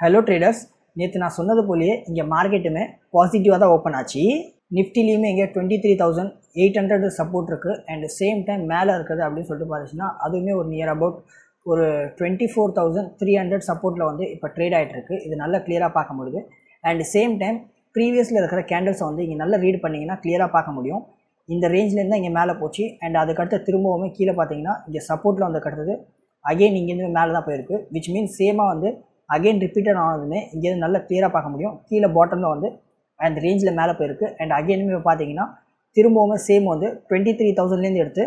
Hello traders நேற்று நான் சொன்னது போலயே இங்கே மார்க்கெட்டுமே பாசிட்டிவாக தான் ஓப்பன் ஆச்சு. நிஃப்டிலையுமே இங்கே twenty three thousand eight hundred support இருக்குது அண்ட் சேம் டைம் மேலே இருக்குது அப்படின்னு சொல்லிட்டு பார்த்துச்சுன்னா அதுவுமே ஒரு நியர் அபவுட் ஒரு twenty four thousand three hundred சப்போர்ட்டில் வந்து இப்போ ட்ரேட் ஆகிட்டுருக்கு இது நல்லா கிளியராக பார்க்க முடியுது. அண்ட் சேம் டைம் ப்ரீவியஸில் இருக்கிற கேண்டில்ஸை வந்து இங்கே நல்லா ரீட் பண்ணிங்கன்னா கிளியராக பார்க்க முடியும். இந்த ரேஞ்ச்லேருந்து இங்கே மேலே போச்சு. அண்ட் அதுக்கடுத்து திரும்பவுமே கீழே பார்த்தீங்கன்னா இங்கே சப்போர்ட்டில் வந்து கட்டுறது அகெயின் இங்கேருந்து மேலே தான் போயிருக்கு. விச் மீன்ஸ் சேமாக வந்து அகைன் ரிப்பீட்டட் ஆனதுமே இங்கேருந்து நல்ல கிளியராக பார்க்க முடியும். கீழே பாட்டமில் வந்து அந்த ரேஞ்சில் மேலே போயிருக்கு. அண்ட் அகைனுமே பார்த்தீங்கன்னா திரும்பவும் சேம் வந்து டுவெண்ட்டி த்ரீ தௌசண்ட்லேருந்து எடுத்து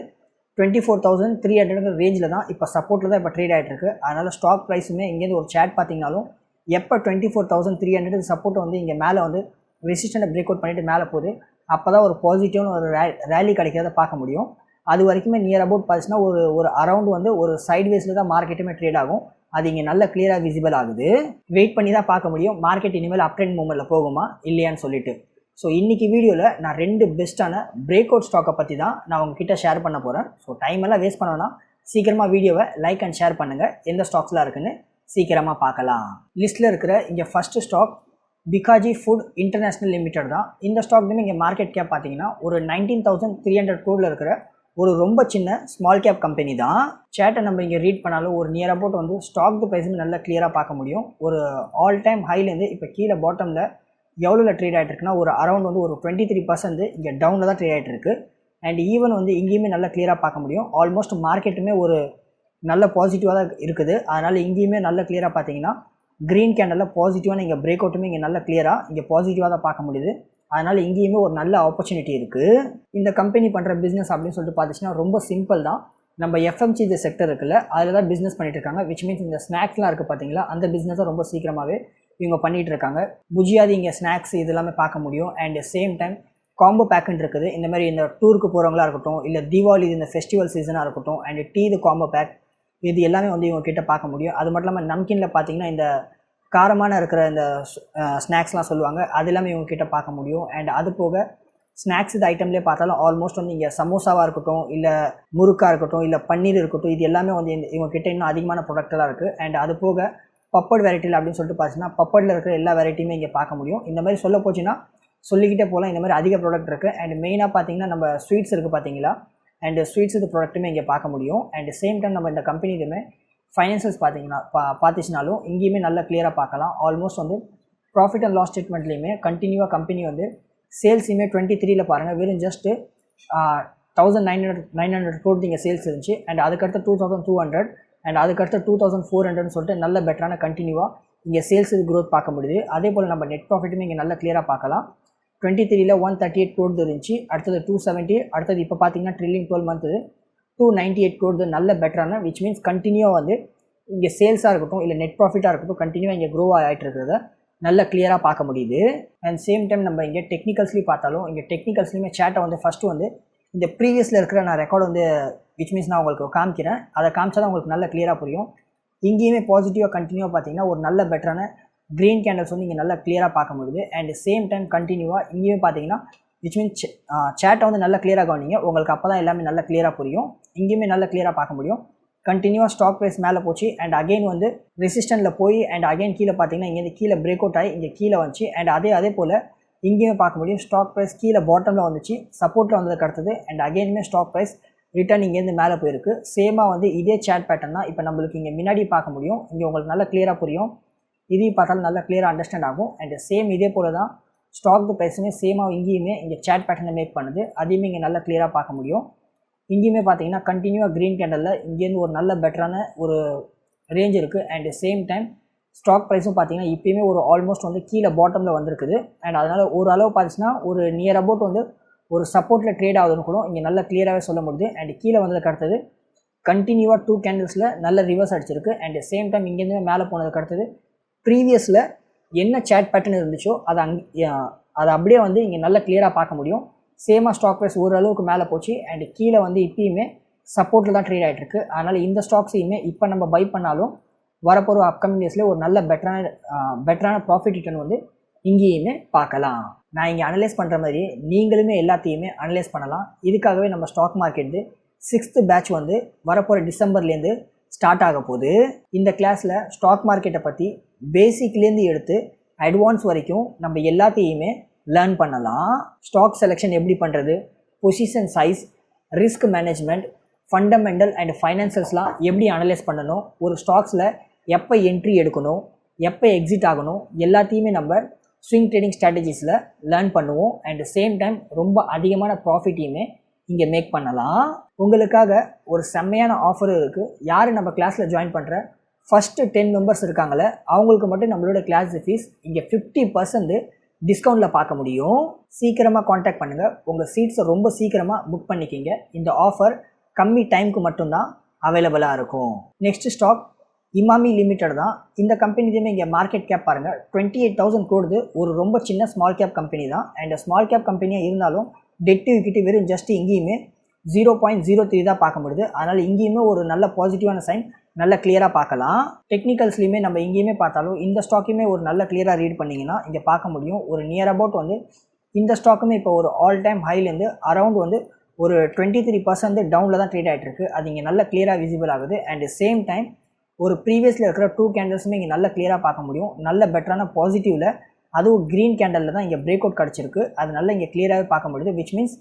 twenty four thousand three hundred ரேஞ்சில் தான் இப்போ சப்போர்ட்டில் தான் இப்போ ட்ரேட் ஆகிட்டு இருக்கு. அதனால் ஸ்டாக் ப்ரைஸுமே இங்கேருந்து ஒரு சேட் பார்த்தீங்கனாலும் எப்போ twenty four thousand three hundred support வந்து இங்கே மேலே வந்து ரெசிஸ்டண்ட்டை பிரேக் அவுட் பண்ணிவிட்டு மேலே போகுது அப்போ தான் ஒரு பாசிட்டிவ்னு ஒரு ரே ரேலி கிடைக்கிறத பார்க்க முடியும். அது வரைக்குமே நியர் அபவுட் பார்த்துச்சுன்னா ஒரு ஒரு அரௌண்ட் வந்து ஒரு சைட்வேஸில் தான் மார்க்கெட்டுமே ட்ரேட் ஆகும். அது இங்கே நல்ல கிளியராக விசிபிள் ஆகுது. வெயிட் பண்ணி தான் பார்க்க முடியும். மார்க்கெட் இனிமேல் அப் ட்ரெண்ட் மூமெண்ட்டில் போகுமா? இல்லையான்னு சொல்லிட்டு. ஸோ இன்றைக்கி வீடியோவில் நான் ரெண்டு பெஸ்ட்டான பிரேக் அவுட் ஸ்டாக்கை பற்றி தான் நான் உங்ககிட்ட ஷேர் பண்ண போகிறேன் ஸோ டைம் எல்லாம் வேஸ்ட் பண்ணோன்னா சீக்கிரமாக வீடியோவை லைக் அண்ட் ஷேர் பண்ணுங்கள் எந்த ஸ்டாக்ஸ்லாம் இருக்குன்னு சீக்கிரமாக பார்க்கலாம். லிஸ்ட்டில் இருக்கிற இங்கே first stock Bikaji food international limited தான். இந்த ஸ்டாக்லையுமே இங்கே மார்க்கெட் கேப் பார்த்தீங்கன்னா ஒரு நைன்டீன் தௌசண்ட் த்ரீ ஹண்ட்ரட் க்ரோடில் இருக்கிற ஒரு ரொம்ப சின்ன ஸ்மால் கேப் கம்பெனி தான். சேட்டை நம்ம இங்கே ரீட் பண்ணாலும் ஒரு நியர் அபவுட் வந்து ஸ்டாக் ப்ரைஸுமே நல்லா கிளியராக பார்க்க முடியும். ஒரு ஆல் டைம் ஹைலேருந்து இப்போ கீழே பாட்டமில் எவ்வளோ ட்ரேட் ஆகிட்டு இருக்குன்னா ஒரு அரௌண்ட் வந்து ஒரு டுவெண்ட்டி த்ரீ பர்சன்ட் இங்கே டவுனில் தான் ட்ரேட் ஆகிட்டு இருக்கு. அண்ட் ஈவன் வந்து இங்கேயுமே நல்லா கிளியராக பார்க்க முடியும். ஆல்மோஸ்ட் மார்க்கெட்டுமே ஒரு நல்ல பாசிட்டிவாக தான் இருக்குது. அதனால் இங்கேயுமே நல்ல கிளியராக பார்த்தீங்கன்னா க்ரீன் கேண்டலில் பாசிட்டிவான இங்கே பிரேக் அவுட்டுமே இங்கே நல்ல கிளியராக இங்கே பாசிட்டிவாக தான் பார்க்க முடியுது. அதனால் இங்கேயுமே ஒரு நல்ல ஆப்பர்ச்சுனிட்டி இருக்குது இந்த கம்பெனி பண்ணுற பிஸ்னஸ் அப்படின்னு சொல்லிட்டு பார்த்துச்சுன்னா ரொம்ப சிம்பிள் தான். நம்ம எஃப்எம்சிஜி செக்டர் இருக்குல்ல அதில் தான் பிஸ்னஸ் பண்ணிட்டு இருக்காங்க. விச் மீன்ஸ் இந்த ஸ்நாக்ஸ்லாம் இருக்குது பார்த்தீங்களா அந்த பிஸ்னஸை ரொம்ப சீக்கிரமாகவே இவங்க பண்ணிகிட்டு இருக்காங்க. புஜியாது இங்கே ஸ்நாக்ஸ் இது எல்லாமே பார்க்க முடியும். அண்ட் சேம் டைம் காம்போ பேக்குன்னு இருக்குது. இந்த மாதிரி இந்த டூருக்கு போகிறவங்களா இருக்கட்டும் இல்லை தீபாவளி இந்த ஃபெஸ்டிவல் சீசனாக இருக்கட்டும் அண்ட் டீ இது காம்போ பேக் இது எல்லாமே வந்து இவங்க கிட்ட பார்க்க முடியும். அது மட்டும் இல்லாமல் நம்கின்ல பார்த்தீங்கன்னா இந்த காரமான இருக்கிற இந்த ஸ்நாக்ஸ்லாம் சொல்லுவாங்க. அது எல்லாமே இவங்க கிட்ட பார்க்க முடியும். அண்ட் அது போக ஸ்நாக்ஸ் இது ஐட்டம்லேயே பார்த்தாலும் ஆல்மோஸ்ட் வந்து இங்கே சமோசாவாக இருக்கட்டும் இல்லை முறுக்காக இருக்கட்டும் இல்லை பன்னீர் இருக்கட்டும் இது எல்லாமே வந்து இவங்க கிட்ட இன்னும் அதிகமான ப்ராடக்டெல்லாம் இருக்குது அண்ட் அது போக பப்பட் வெரைட்டியில் அப்படின்னு சொல்லிட்டு பார்த்தீங்கன்னா பப்படில் இருக்கிற எல்லா வெரைட்டியுமே இங்கே பார்க்க முடியும். இந்த மாதிரி சொல்ல போச்சுன்னா சொல்லிக்கிட்டே போகலாம். இந்த மாதிரி அதிக ப்ராடக்ட் இருக்குது அண்ட் மெயினாக பார்த்தீங்கன்னா நம்ம ஸ்வீட்ஸ் இருக்குது பார்த்தீங்களா? அண்ட் ஸ்வீட்ஸ் இது ப்ராடக்ட்டுமே இங்கே பார்க்க முடியும். அண்ட் சேம் டைம் நம்ம இந்த கம்பெனி இதுமே ஃபைனான்சியல்ஸ் பார்த்தீங்கன்னா பா பார்த்துச்சுனாலும் இங்கேயுமே நல்லா கிளியராக பார்க்கலாம். ஆல்மோஸ்ட் வந்து ப்ராஃபிட் அண்ட் லாஸ் ஸ்டேட்மெண்ட்லேயுமே கண்டினியூவாக கம்பெனி வந்து சேல்ஸுமே டுவெண்ட்டி த்ரீல பாருங்கள் வெறும் just thousand nine hundred nine hundred crore இங்கே சேல்ஸ் இருந்துச்சு. அண்ட் அதுக்கடுத்து two thousand two hundred and அதுக்கடுத்து டூ தௌசண்ட் ஃபோர் ஹண்ட்ரட்னு சொல்லிட்டு நல்ல பெட்டரான கண்டினியூவாக இங்கே சேல்ஸ் இது க்ரோத் பார்க்க முடியுது. அதே போல் நம்ம நெட் ப்ராஃபிட்டுமே இங்கே நல்லா கிளியராக பார்க்கலாம். டுவெண்ட்டி த்ரீல ஒன் தேர்ட்டி எயிட் க்ரோட் இருந்துச்சு. அடுத்தது டூ செவன்ட்டி அடுத்தது இப்போ பார்த்தீங்கன்னா trailing twelve month two ninety eight crore நல்ல பெட்டரான விச் மீன்ஸ் கண்டினியூவாக வந்து இங்கே சேல்ஸாக இருக்கட்டும் இல்லை நெட் ப்ராஃபிட்டாக இருக்கட்டும் கண்டினியூவாக இங்கே க்ரோ ஆகிட்டு இருக்கிறத நல்ல கிளியராக பார்க்க முடியுது. அண்ட் சேம் டைம் நம்ம இங்கே டெக்னிக்கல்ஸ்லேயும் பார்த்தாலும் இங்கே டெக்னிக்கல்ஸ்லையுமே சேட்டை வந்து ஃபஸ்ட்டு வந்து இந்த ப்ரீவியஸில் இருக்கிற நான் ரெக்கார்டு வந்து விச் மீன்ஸ் நான் உங்களுக்கு காமிக்கிறேன். அதை காமிச்சா தான் உங்களுக்கு நல்ல கிளியராக புரியும். இங்கேயுமே பாசிட்டிவாக கண்டினியூவாக பார்த்தீங்கன்னா ஒரு நல்ல பெட்டரான க்ரீன் கேண்டல்ஸ் வந்து இங்கே நல்லா கிளியராக பார்க்க முடியுது. அண்ட் சேம் டைம் கண்டினியூவாக இங்கேயும் பார்த்தீங்கன்னா விச் மீன்ஸ் சேட்டை வந்து நல்லா கிளியராக கவனிங்க. உங்களுக்கு அப்போ தான் எல்லாமே நல்லா கிளியராக புரியும். இங்கேயுமே நல்லா கிளியராக பார்க்க முடியும். கண்டினியூவாக ஸ்டாக் ப்ரைஸ் மேலே போச்சு. அண்ட் அகைன் வந்து ரெசிஸ்டண்ட்டில் போய் அண்ட் அகைன் கீழே பார்த்தீங்கன்னா இங்கேருந்து கீழே பிரேக் அவுட் ஆகி இங்கே கீழே வந்துச்சு. அண்ட் அதே அதே போல் இங்கேயுமே பார்க்க முடியும். ஸ்டாக் ப்ரைஸ் கீழே பாட்டமில் வந்துச்சு. சப்போர்ட்டில் வந்ததுக்கு அடுத்தது அண்ட் அகைனுமே ஸ்டாக் ப்ரைஸ் ரிட்டர்ன் இங்கேருந்து மேலே போயிருக்கு. சேமாக வந்து இதே சேட் பேட்டர்ன் தான் இப்போ நம்மளுக்கு இங்கே முன்னாடி பார்க்க முடியும். இங்கே உங்களுக்கு நல்லா கிளியராக புரியும். இதையும் பார்த்தாலும் நல்லா கிளியராக அண்டர்ஸ்டாண்ட் ஆகும். அண்ட் சேம் இதே போல் தான் ஸ்டாக் ப்ரைஸுமே சேமாக இங்கேயுமே இங்கே சேட் பேட்டர்னை மேக் பண்ணுது. அதையுமே இங்கே நல்லா கிளியராக பார்க்க முடியும். இங்கேயுமே பார்த்தீங்கன்னா கண்டினியூவாக க்ரீன் கேண்டலில் இங்கேருந்து ஒரு நல்ல பெட்டரான ஒரு ரேஞ்ச் இருக்குது அண்ட் சேம் டைம் ஸ்டாக் ப்ரைஸும் பார்த்தீங்கன்னா இப்போயுமே ஒரு ஆல்மோஸ்ட் வந்து கீழே பாட்டமில் வந்திருக்குது. அண்ட் அதனால் ஒரு அளவு பார்த்துச்சுன்னா ஒரு நியர் அபவுட் வந்து ஒரு சப்போர்ட்டில் ட்ரேட் ஆகுதுன்னு கூட இங்கே நல்லா கிளியராகவே சொல்ல முடியுது. அண்ட் கீழே வந்ததுக்கு அடுத்தது கண்டினியூவாக டூ கேண்டில்ஸில் நல்ல ரிவர்ஸ் அடிச்சிருக்கு. அண்ட் சேம் டைம் இங்கேருந்து மேலே போனதுக்கு அடுத்தது ப்ரீவியஸில் என்ன சேட் பேட்டர்ன் இருந்துச்சோ அதை அங் அதை அப்படியே வந்து இங்கே நல்லா கிளியராக பார்க்க முடியும். சேமாக ஸ்டாக் ப்ரைஸ் ஓரளவுக்கு மேலே போச்சு. அண்ட் கீழே வந்து இப்பயுமே சப்போர்ட்டில் தான் ட்ரேட் ஆகிட்டு இருக்கு அதனால் இந்த ஸ்டாக்ஸையுமே இப்போ நம்ம பை பண்ணாலும் வரப்போகிற அப்கமிங் டேஸில் ஒரு நல்ல பெட்டரான பெட்டரான ப்ராஃபிட் ரிட்டர்ன் வந்து இங்கேயுமே பார்க்கலாம். நான் இங்கே அனலைஸ் பண்ணுற மாதிரி நீங்களுமே எல்லாத்தையுமே அனலைஸ் பண்ணலாம். இதுக்காகவே நம்ம ஸ்டாக் மார்க்கெட்டு சிக்ஸ்த்து பேட்ச் வந்து வரப்போகிற டிசம்பர்லேருந்து ஸ்டார்ட் ஆக போகுது. இந்த கிளாஸில் ஸ்டாக் மார்க்கெட்டை பற்றி பேசிக்லேருந்து எடுத்து அட்வான்ஸ் வரைக்கும் நம்ம எல்லாத்தையுமே லேர்ன் பண்ணலாம். ஸ்டாக் செலெக்ஷன் எப்படி பண்ணுறது position size risk management fundamental and ஃபைனான்சியல்ஸ்லாம் எப்படி அனலைஸ் பண்ணணும்? ஒரு ஸ்டாக்ஸில் எப்போ என்ட்ரி எடுக்கணும்? எப்போ எக்ஸிட் ஆகணும்? எல்லாத்தையுமே நம்ம ஸ்விங் ட்ரேடிங் ஸ்ட்ராட்டஜிஸில் லேர்ன் பண்ணுவோம். அண்ட் சேம் டைம் ரொம்ப அதிகமான ப்ராஃபிட்டையுமே இங்கே மேக் பண்ணலாம். உங்களுக்காக ஒரு செம்மையான ஆஃபரும் இருக்குது யார் நம்ம கிளாஸில் ஜாயின் பண்ணுற ஃபஸ்ட்டு டென் மெம்பர்ஸ் இருக்காங்களே அவங்களுக்கு மட்டும் நம்மளோட கிளாஸ் ஃபீஸ் இங்கே ஃபிஃப்டி பர்சன்ட் டிஸ்கவுண்ட்டில் பார்க்க முடியும். சீக்கிரமாக காண்டாக்ட் பண்ணுங்கள் உங்கள் சீட்ஸை ரொம்ப சீக்கிரமாக புக் பண்ணிக்கிங்க. இந்த ஆஃபர் கம்மி டைமுக்கு மட்டும்தான் அவைலபிளாக இருக்கும். நெக்ஸ்ட் ஸ்டாக் இமாமி லிமிட்டட் தான். இந்த கம்பெனிலையுமே இங்கே மார்க்கெட் கேப் பாருங்கள் டுவெண்ட்டி எயிட் தௌசண்ட் கோடுது. ஒரு ரொம்ப சின்ன ஸ்மால் கேப் கம்பெனி தான். அண்ட் ஸ்மால் கேப் கம்பெனியாக இருந்தாலும் டெட்டு விக்கிட்டு வெறும் ஜஸ்ட் இங்கேயுமே ஜீரோ பாயிண்ட் ஜீரோ த்ரீ தான் பார்க்க முடியுது. அதனால் இங்கேயுமே ஒரு நல்ல பாசிட்டிவான சைன் நல்ல கிளியராக பார்க்கலாம். டெக்னிக்கல்ஸ்லையுமே நம்ம எங்கேயுமே பார்த்தாலும் இந்த ஸ்டாக்குமே ஒரு நல்ல கிளியராக ரீட் பண்ணிங்கன்னா இங்கே பார்க்க முடியும். ஒரு நியர் அபவுட் வந்து இந்த ஸ்டாக்குமே இப்போ ஒரு ஆல் டைம் ஹைலேருந்து அரௌண்ட் வந்து ஒரு டுவெண்ட்டி த்ரீ பர்சன்ட் டவுனில் தான் ட்ரேட் ஆகிட்டு அது இங்கே நல்ல கிளியராக விசிபிள் ஆகுது. அண்ட் சேம் டைம் ஒரு ப்ரீவியஸில் இருக்கிற டூ கேண்டல்ஸுமே இங்கே நல்ல கிளியராக பார்க்க முடியும். நல்ல பெட்டரான பாசிட்டிவில் அதுவும் க்ரீன் கேண்டலில் தான் இங்கே பிரேக் அவுட் கிடச்சிருக்கு. அது நல்லா இங்கே கிளியராகவே பார்க்க முடியுது. விச் மீன்ஸ்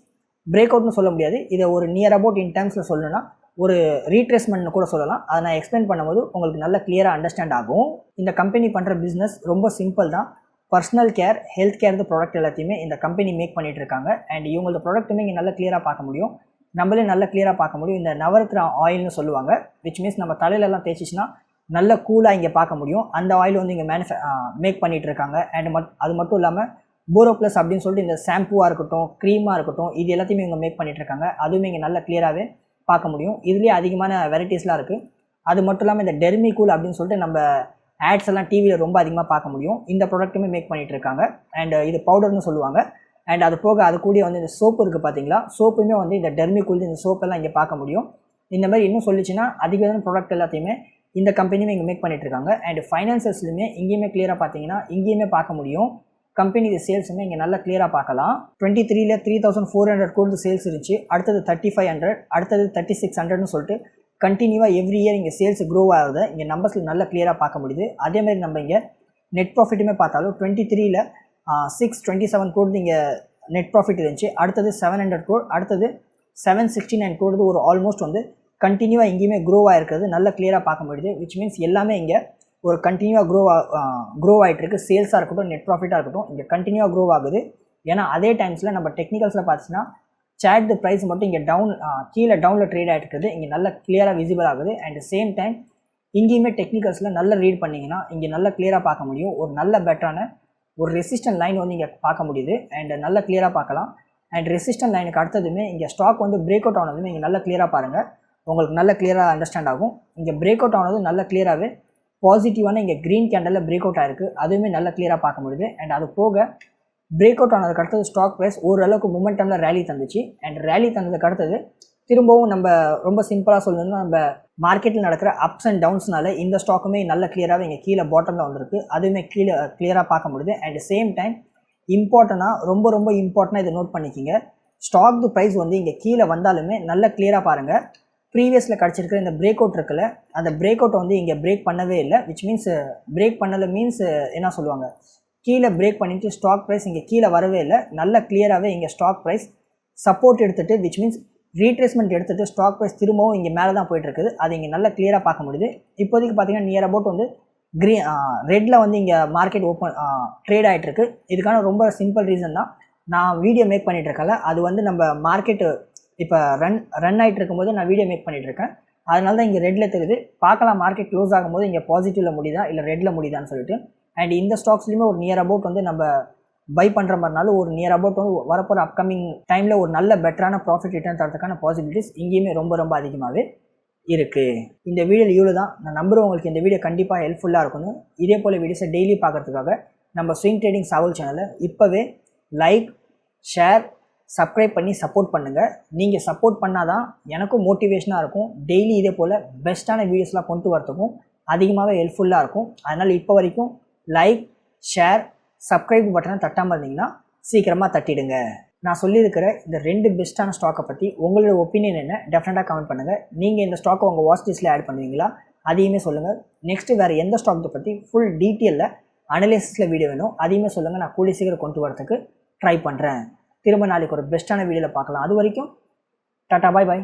பிரேக் அவுட்னு சொல்ல முடியாது. இதை ஒரு நியர் அபவுட் இன் டேர்ம்ஸில் சொல்லணும்னா ஒரு ரீட்ரேஸ்மெண்ட்னு கூட சொல்லலாம். அதை நான் எக்ஸ்பிளைன் பண்ணும்போது உங்களுக்கு நல்ல கிளியராக அண்டர்ஸ்டாண்ட் ஆகும். இந்த கம்பெனி பண்ணுற பிஸ்னஸ் ரொம்ப சிம்பிள் தான். Personal care health care product எல்லாத்தையுமே இந்த கம்பெனி மேக் பண்ணிட்டு இருக்காங்க. அண்ட் இவங்களோட ப்ராடக்ட்டுமே இங்கே நல்லா கிளியராக பார்க்க முடியும். நம்மளே நல்லா கிளியராக பார்க்க முடியும். இந்த நவரத்னா ஆயில்னு சொல்லுவாங்க. விச் மீன்ஸ் நம்ம தலையிலலாம் தேய்ச்சிச்சுன்னா நல்ல கூலாக இங்கே பார்க்க முடியும். அந்த ஆயில் வந்து இங்கே மேனுஃபே மேக் பண்ணிகிட்டு இருக்காங்க. அண்ட் மட் அது மட்டும் இல்லாமல் போரோ ப்ளஸ் அப்படின்னு சொல்லிட்டு இந்த ஷாம்புவாக இருக்கட்டும் க்ரீமாக இருக்கட்டும் இது எல்லாத்தையுமே இவங்க மேக் பண்ணிட்டு இருக்காங்க. அதுவுமே இங்கே நல்லா கிளியராகவே பார்க்க முடியும். இதுலேயே அதிகமான வெரைட்டிஸ்லாம் இருக்குது அது மட்டும் இல்லாமல் இந்த டெர்மி கூல் அப்படின்னு சொல்லிட்டு நம்ம ஆட்ஸ் எல்லாம் டிவியில் ரொம்ப அதிகமாக பார்க்க முடியும். இந்த ப்ராடக்ட்டுமே மேக் பண்ணிட்டு இருக்காங்க. அண்ட் இது பவுடர்னு சொல்லுவாங்க. அண்ட் அது போக அது கூடிய வந்து இந்த சோப்பு இருக்குது பார்த்தீங்களா சோப்புமே வந்து இந்த டெர்மி கூல் இந்த சோப்பெல்லாம் இங்கே பார்க்க முடியும். இந்த மாதிரி இன்னும் சொல்லிச்சுன்னா அதிகமான ப்ராடக்ட் எல்லாத்தையுமே இந்த கம்பெனியுமே இங்கே மேக் பண்ணிட்டு இருக்காங்க. அண்ட் ஃபைனான்சஸ்லையுமே இங்கேயுமே கிளியராக பார்த்தீங்கன்னா இங்கேயுமே பார்க்க முடியும். கம்பெனி சேல்ஸுமே இங்கே நல்லா கிளியராக பார்க்கலாம். டுவெண்ட்டி த்ரீல த்ரீ தௌசண்ட் ஃபோர் ஹண்ட்ரட் கோடு சேல்ஸ் இருந்துச்சு. அடுத்தது தேர்ட்டி ஃபைவ் ஹண்ட்ரட் அடுத்தது தேர்ட்டி சிக்ஸ் ஹண்ட்ரட்னு சொல்லிட்டு கண்டினியூவாக எவ்ரி இயர் இங்கே சேல்ஸ் க்ரோ ஆகுது. இங்கே நம்பர்ஸில் நல்லா கிளியராக பார்க்க முடியுது. அதே மாதிரி நம்ம இங்கே நெட் ப்ராஃபிட்டுமே பார்த்தாலும் டுவெண்ட்டி த்ரீல சிக்ஸ் டுவெண்ட்டி செவன் கோடு இங்கே நெட் ப்ராஃபிட் இருந்துச்சு. அடுத்தது செவன் ஹண்ட்ரட் கோட் அடுத்தது செவன் சிக்ஸ்டி நைன் கோடு ஒரு ஆல்மோஸ்ட் வந்து கண்டினியூவாக எங்கேயுமே க்ரோ ஆகிருக்கிறது நல்லா கிளியராக பார்க்க முடியுது. விச் மீன்ஸ் எல்லாமே இங்கே ஒரு கண்டினியூவாக க்ரோ க்ரோ ஆகிட்டுருக்கு சேல்ஸாக இருக்கட்டும் நெட் ப்ராஃபிட்டாக இருக்கட்டும் இங்கே கண்டினியூவாக க்ரோ ஆகுது. ஏன்னா அதே டைம்ஸில் நம்ம டெக்னிக்கல்ஸில் பார்த்தீங்கன்னா சேட் ப்ரைஸ் மட்டும் இங்கே டவுன் கீழே டவுனில் ட்ரேட் ஆகிட்டு இருக்குது இங்கே நல்ல கிளியராக விசிபிள் ஆகுது. அண்ட் சேம் டைம் இங்கேயுமே டெக்னிக்கல்ஸில் நல்ல ரீட் பண்ணிங்கன்னா இங்கே நல்ல கிளியராக பார்க்க முடியும். ஒரு நல்ல பெட்டரான ஒரு ரெசிஸ்டன்ட் லைன் வந்து இங்கே பார்க்க முடியுது. அண்ட் நல்ல கிளியராக பார்க்கலாம். அண்ட் ரெசிஸ்டன்ட் லைனுக்கு அடுத்ததுமே இங்கே ஸ்டாக் வந்து பிரேக் அவுட் ஆனதுமே இங்கே நல்லா கிளியராக பாருங்கள் உங்களுக்கு நல்ல கிளியராக அண்டர்ஸ்டாண்ட் ஆகும். இங்கே பிரேக் அவுட் ஆனது நல்ல கிளியராகவே பாசிட்டிவான இங்கே க்ரீன் கேண்டலில் பிரேக் அவுட் ஆயிருக்கு. அதுவுமே நல்லா கிளியராக பார்க்க முடியுது. அண்ட் அது போக பிரேக் அவுட் ஆனதுக்கு அடுத்தது ஸ்டாக் ப்ரைஸ் ஓரளவுக்கு மொமெண்டமில் ரேலி தந்துச்சு. அண்ட் ரேலி தந்ததுக்கு அடுத்தது திரும்பவும் நம்ம ரொம்ப சிம்பிளாக சொல்லணும்னா நம்ம மார்க்கெட்டில் நடக்கிற அப்ஸ் அண்ட் டவுன்ஸ்னால இந்த ஸ்டாக்குமே நல்ல கிளியராகவே இங்கே கீழே பாட்டமில் வந்திருக்கு. அதுவுமே கீழே கிளியராக பார்க்க முடியுது. அண்ட் சேம் டைம் இம்பார்ட்டண்ட்டாக ரொம்ப ரொம்ப இம்பார்ட்டண்ட்டாக இதை நோட் பண்ணிக்கிங்க. ஸ்டாக் ப்ரைஸ் வந்து இங்கே கீழே வந்தாலுமே நல்ல கிளியராக பாருங்கள் ப்ரீவியஸில் கிடச்சிருக்கிற இந்த பிரேக் அவுட் இருக்குல்ல அந்த பிரேக் அவுட் வந்து இங்கே பிரேக் பண்ணவே இல்லை விச் மீன்ஸ் பிரேக் பண்ணலை மீன்ஸ் என்ன சொல்லுவாங்க கீழே பிரேக் பண்ணிவிட்டு ஸ்டாக் ப்ரைஸ் இங்கே கீழே வரவே இல்லை நல்ல கிளியராகவே இங்கே ஸ்டாக் ப்ரைஸ் சப்போர்ட் எடுத்துகிட்டு விச் மீன்ஸ் ரீட்ரேஸ்மெண்ட் எடுத்துகிட்டு ஸ்டாக் ப்ரைஸ் திரும்பவும் இங்கே மேலே தான் போயிட்டுருக்குது. அது இங்கே நல்லா கிளியராக பார்க்க முடியுது. இப்போதைக்கு பார்த்தீங்கன்னா நியர் அபவுட் வந்து க்ரீ ரெட்டில் வந்து இங்கே மார்க்கெட் ஓப்பன் ட்ரேட் ஆகிட்டுருக்கு இதுக்கான ரொம்ப சிம்பிள் ரீசன் தான். நான் வீடியோ மேக் பண்ணிகிட்ருக்கல அது வந்து நம்ம மார்க்கெட்டு இப்போ ரன் ரன் ஆகிட்டு இருக்கும்போது நான் வீடியோ மேக் பண்ணிகிட்ருக்கேன் அதனால தான் இங்கே ரெட்டில் தெரியுது. பார்க்கலாம் மார்க்கெட் க்ளோஸ் ஆகும்போது இங்கே பாசிட்டிவில் முடியுதா இல்லை ரெட்டில் முடியுதான்னு சொல்லிட்டு. அண்ட் இந்த ஸ்டாக்ஸ்லையுமே ஒரு நியர் அபவுட் வந்து நம்ம பை பண்ணுற மாதிரினாலும் ஒரு நியர் அபவுட் வந்து வரப்போகிற அப்கமிங் டைமில் ஒரு நல்ல பெட்டரான ப்ராஃபிட் ரிட்டர்ன் தரதுக்கான பாசிபிலிட்டிஸ் இங்கேயுமே ரொம்ப ரொம்ப அதிகமாகவே இருக்குது இந்த வீடியோவில் இவ்வளோ தான் நான் நம்புகிறேன் உங்களுக்கு இந்த வீடியோ கண்டிப்பாக ஹெல்ப்ஃபுல்லாக இருக்கணும் இதே போல் வீடியோஸை டெய்லி பார்க்குறதுக்காக நம்ம ஸ்விங் ட்ரேடிங் சாவல் சேனலை இப்போவே லைக் ஷேர் சப்ஸ்கிரைப் பண்ணி சப்போர்ட் பண்ணுங்கள் நீங்கள் சப்போர்ட் பண்ணால் தான் எனக்கும் மோட்டிவேஷனாக இருக்கும். டெய்லி இதே போல் பெஸ்ட்டான வீடியோஸ்லாம் கொண்டு வரத்துக்கும் அதிகமாகவே ஹெல்ப்ஃபுல்லாக இருக்கும். அதனால் இப்போ வரைக்கும் லைக் ஷேர் சப்ஸ்கிரைப் பட்டனை தட்டாமல் இருந்தீங்கன்னா சீக்கிரமாக தட்டிடுங்க. நான் சொல்லியிருக்கிற இந்த ரெண்டு பெஸ்ட்டான ஸ்டாக்கை பற்றி உங்களோட ஒப்பீனியன் என்ன? டெஃபினட்டாக கமெண்ட் பண்ணுங்கள் நீங்கள் இந்த ஸ்டாக்கை உங்கள் வாட்ச் லிஸ்ட்டில் ஆட் பண்ணுவீங்களா? அதையுமே சொல்லுங்கள் நெக்ஸ்ட்டு வேறு எந்த ஸ்டாக்கை பற்றி ஃபுல் டீட்டெயிலில் அனலிசிஸில் வீடியோ வேணும் அதையுமே சொல்லுங்கள் நான் கூடிய சீக்கிரம் கொண்டு வரதுக்கு ட்ரை பண்ணுறேன் திரும்ப நாளைக்கு ஒரு பெஸ்ட்டான வீடியோவில் பார்க்கலாம். அது வரைக்கும் டாட்டா பாய் பாய்